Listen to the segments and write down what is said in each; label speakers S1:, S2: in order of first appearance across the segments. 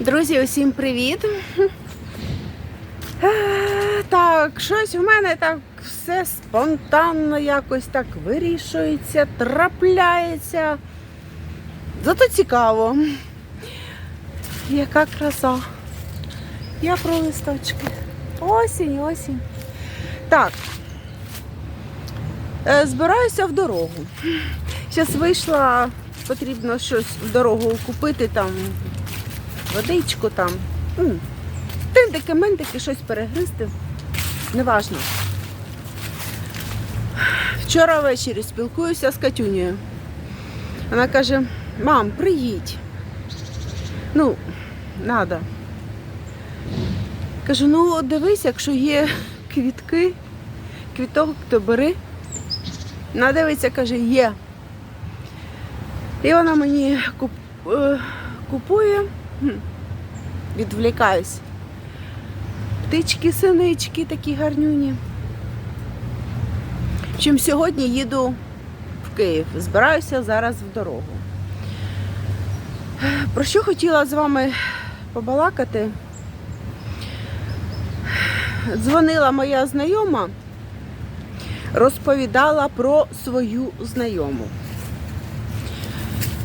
S1: Друзі, усім привіт! Е, Так, щось в мене так все спонтанно якось так вирішується, трапляється. Зато цікаво. Яка краса. Я про листочки. Осінь, осінь. Так. Е, Збираюся в дорогу. Зараз вийшла, потрібно щось в дорогу купити там водичку там. мендики, щось перегризти. Неважно. Вчора ввечері спілкуюся з Катюнею. Вона каже, мам, приїдь. Ну, надо. Кажу, ну дивись, якщо є квітки, квіток, то бери. Вона дивиться, каже, є. І вона мені е, купує. Хм, Відвлікаюсь. Птички, синички такі гарнюні. Чим сьогодні їду в Київ. Збираюся зараз в дорогу. Про що хотіла з вами побалакати? Дзвонила моя знайома, розповідала про свою знайому.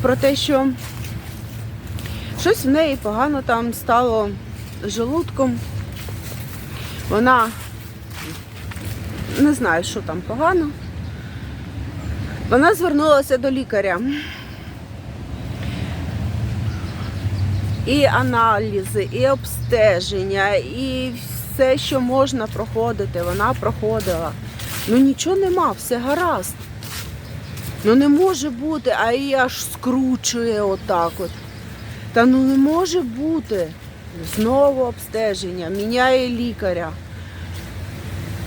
S1: Про те, що Щось в неї погано там стало желудком. Вона не знає, що там погано. Вона звернулася до лікаря. І аналізи, і обстеження, і все, що можна проходити, вона проходила. Ну нічого нема, все гаразд. Ну не може бути, а її аж скручує отак от. Та ну не може бути. Знову обстеження, міняє лікаря.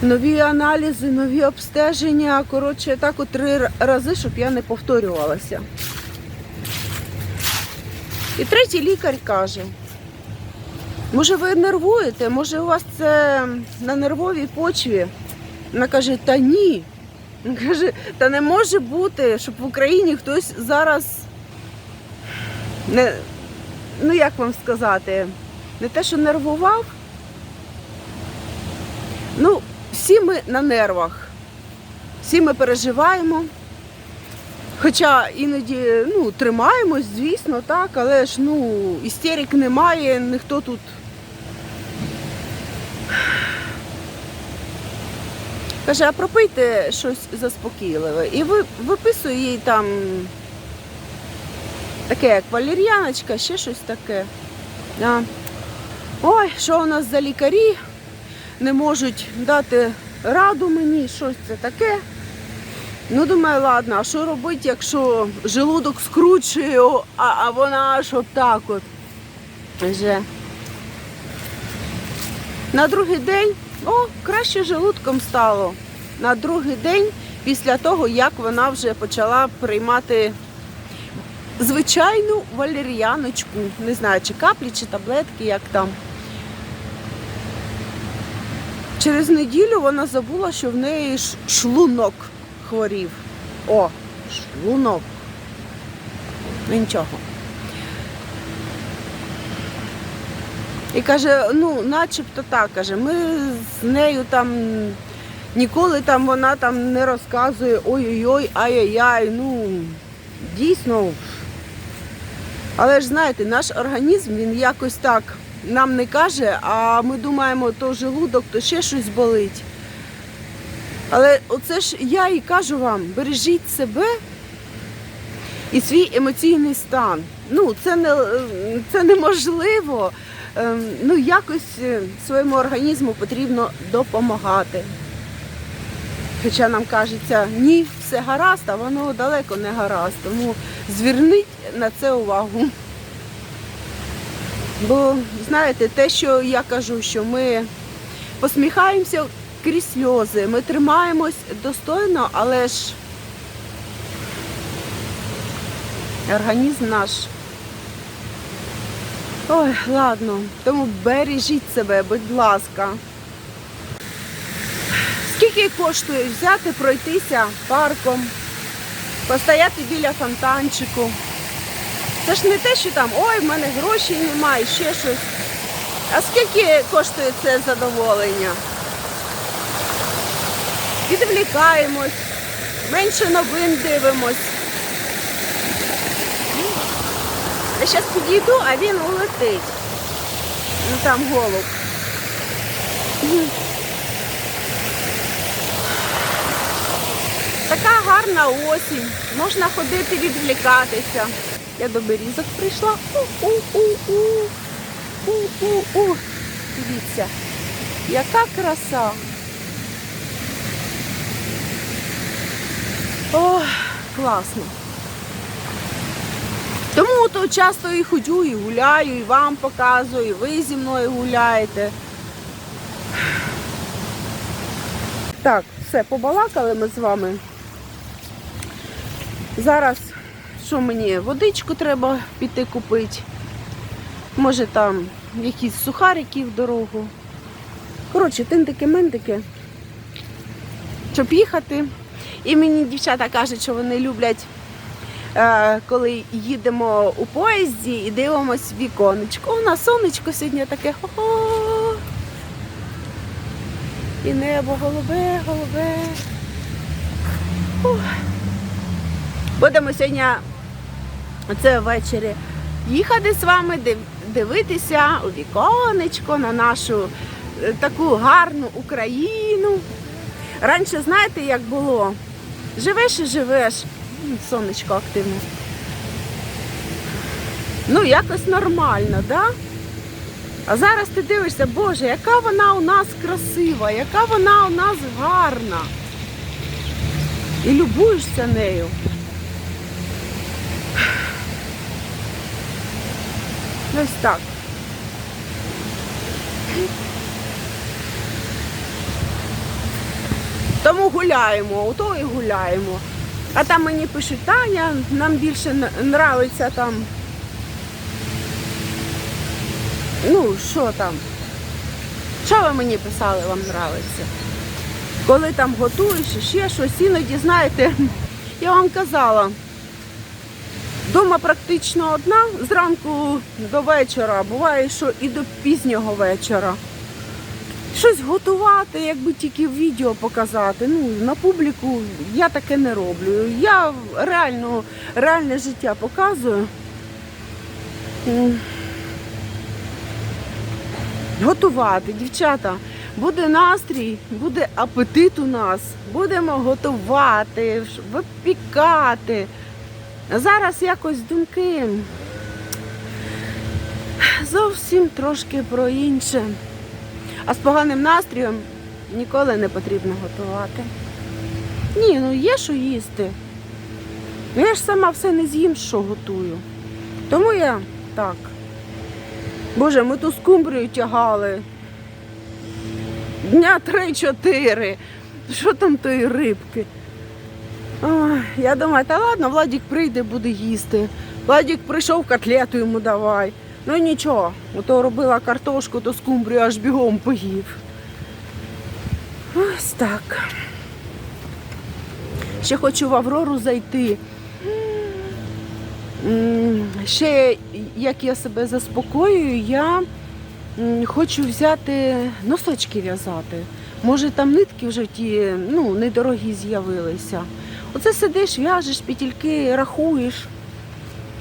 S1: Нові аналізи, нові обстеження. Коротше, так от три рази, щоб я не повторювалася. І третій лікар каже: може ви нервуєте, може у вас це на нервовій почві? Вона каже, та ні. Він каже, та не може бути, щоб в Україні хтось зараз не, ну як вам сказати, не те, що нервував. Ну, всі ми на нервах, всі ми переживаємо. Хоча іноді ну, тримаємось, звісно, так, але ж ну, істерик немає, ніхто тут. Каже, а пропийте щось заспокійливе. І ви, виписує їй там таке, як валір'яночка, ще щось таке. А. Ой, що у нас за лікарі? Не можуть дати раду мені, щось це таке. Ну, думаю, ладно, а що робити, якщо желудок скручує, а, а вона аж отак от. Вже. На другий день, о, краще желудком стало. На другий день після того, як вона вже почала приймати звичайну валер'яночку. Не знаю, чи каплі, чи таблетки, як там. Через неділю вона забула, що в неї шлунок хворів. О, шлунок. Ну нічого. І каже, ну, начебто так, каже, ми з нею там ніколи там вона там не розказує ой-ой-ой, ай-яй-яй, ну дійсно. Але ж знаєте, наш організм він якось так нам не каже, а ми думаємо, то желудок, то ще щось болить. Але оце ж я і кажу вам, бережіть себе і свій емоційний стан. Ну, це не це неможливо. Ем, Ну, якось е, своєму організму потрібно допомагати. Хоча нам кажеться, ні, все гаразд, а воно далеко не гаразд. Тому зверніть на це увагу. Бо, знаєте, те, що я кажу, що ми посміхаємося крізь сльози, ми тримаємось достойно, але ж організм наш. Ой, ладно, тому бережіть себе, будь ласка. Скільки коштує взяти, пройтися парком, постояти біля фонтанчику, Це ж не те, що там ой, в мене грошей немає, ще щось. А скільки коштує це задоволення? Відвлікаємось, менше новин дивимось. Я зараз підійду, а він улетить. Ну там голуб. Така гарна осінь. Можна ходити відвлікатися. Я до берізок прийшла. У-у-у-у. У-у-у. Дивіться, яка краса. О, класно. Тому то часто і ходю, і гуляю, і вам показую, і ви зі мною гуляєте. Так, все, побалакали ми з вами. Зараз що мені? Водичку треба піти купити. Може там якісь сухарики в дорогу. Коротше, тинтики-ментики. Щоб їхати. І мені дівчата кажуть, що вони люблять, е, коли їдемо у поїзді і дивимось віконечко. У нас сонечко сьогодні таке хо-хо. І небо голубе, голубе. Ух. Будемо сьогодні це ввечері їхати з вами, дивитися у віконечко на нашу е, таку гарну Україну. Раніше, знаєте, як було? Живеш і живеш. Сонечко активне. Ну, якось нормально, да? А зараз ти дивишся, Боже, яка вона у нас красива, яка вона у нас гарна. І любуєшся нею. Ось так. Тому гуляємо, ото і гуляємо. А там мені пишуть, Таня, нам більше нравиться там. Ну, що там? Що ви мені писали, вам нравиться? Коли там готуєш, ще щось, іноді, знаєте, я вам казала, Дома практично одна зранку до вечора, буває, що і до пізнього вечора. Щось готувати, якби тільки відео показати. Ну, на публіку я таке не роблю. Я реально, реальне життя показую. Готувати, дівчата, буде настрій, буде апетит у нас. Будемо готувати, випікати. Зараз якось думки зовсім трошки про інше. А з поганим настроєм ніколи не потрібно готувати. Ні, ну є що їсти. Ну, Я ж сама все не з'їм, що готую. Тому я так. Боже, ми ту скумбрію тягали. Дня три-чотири. Що там тої рибки? Я думаю, та ладно, Владик прийде, буде їсти. Владик прийшов, котлету йому давай. Ну нічого, ото робила картошку, то скумбрію аж бігом поїв. Ось так. Ще хочу в Аврору зайти. Ще як я себе заспокоюю, я хочу взяти носочки в'язати. Може там нитки вже ті ну, недорогі з'явилися. Оце сидиш, в'яжеш, петельки, рахуєш.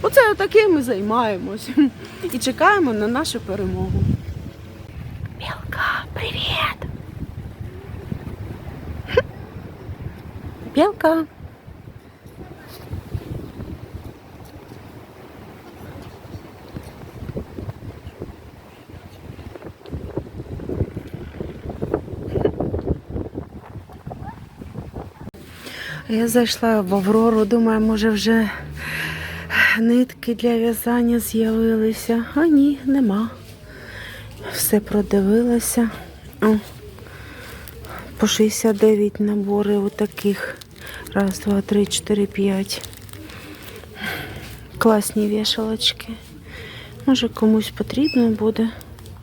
S1: Оце таким ми займаємось. І чекаємо на нашу перемогу. Білка, привіт! Білка. Я зайшла в Аврору, думаю, може вже нитки для в'язання з'явилися. А ні, нема. Все продивилася. О, по 69 набори отаких. Раз, два, три, чотири, п'ять. Класні вішалочки. Може комусь потрібно буде.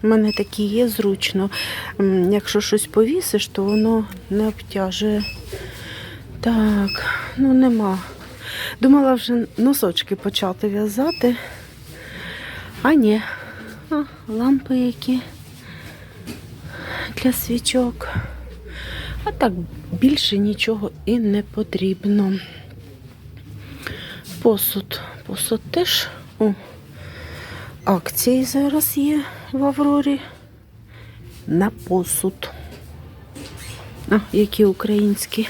S1: У мене такі є зручно. Якщо щось повісиш, то воно не обтяжує. Так, ну нема. Думала вже носочки почати в'язати. А ні. А, лампи які для свічок. А так більше нічого і не потрібно. Посуд. Посуд теж у акції зараз є в Аврорі. На посуд. А, які українські.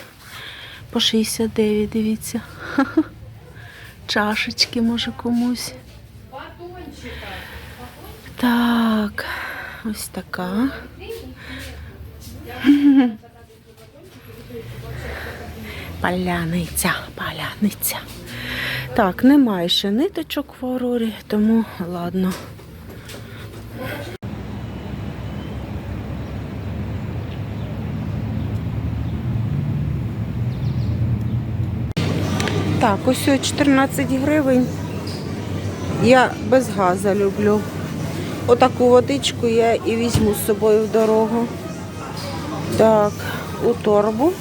S1: По 69, дивіться. Чашечки, може, комусь. Так, ось така. Паляниця, паляниця. Так, немає ще ниточок в Аврорі, тому ладно. Так, ось 14 гривень. Я без газа люблю. Отаку водичку я і візьму з собою в дорогу. Так, у торбу.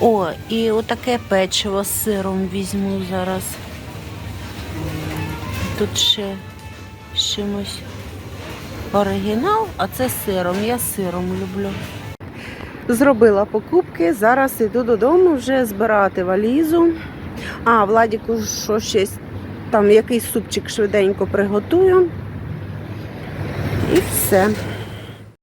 S1: О, і отаке печиво з сиром візьму зараз. Тут ще чимось оригінал, а це сиром. Я сиром люблю. Зробила покупки, зараз іду додому вже збирати валізу. А, Владіку, що щось там якийсь супчик швиденько приготую. І все.